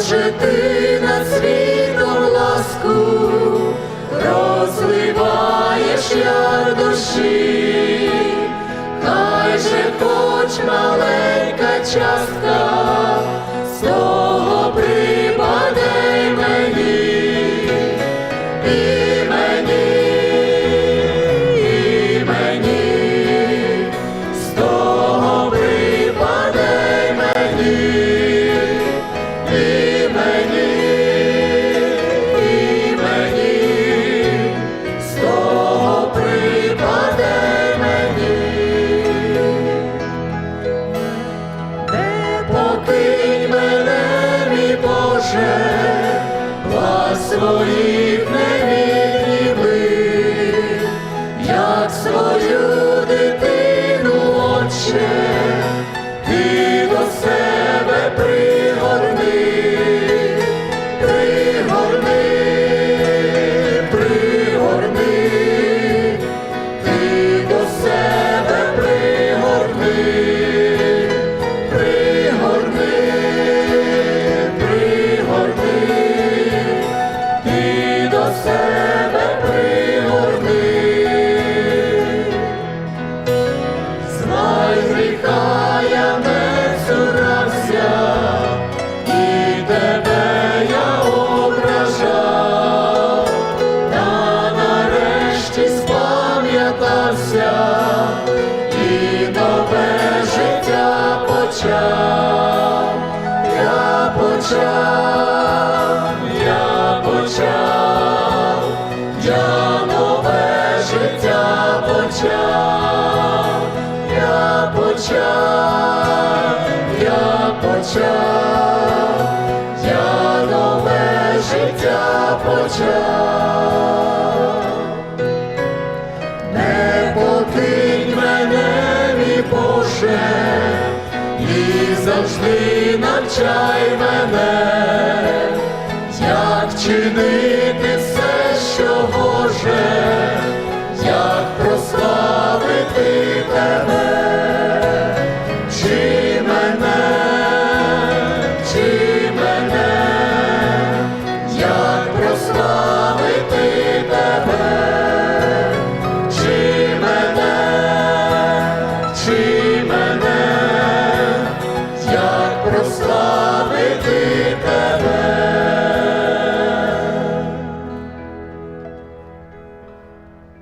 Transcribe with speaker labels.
Speaker 1: же ти над світом ласку. Розливаєш яр душі, хай же хоч маленька частка своїх не як свою дитину, Отче, спам'ятався і нове життя почав, я почав, я почав, я нове життя почав, я почав, я почав, я нове життя почав. Боже, і завжди навчай мене, як чинити все, що Боже, як прославити тебе. Amen.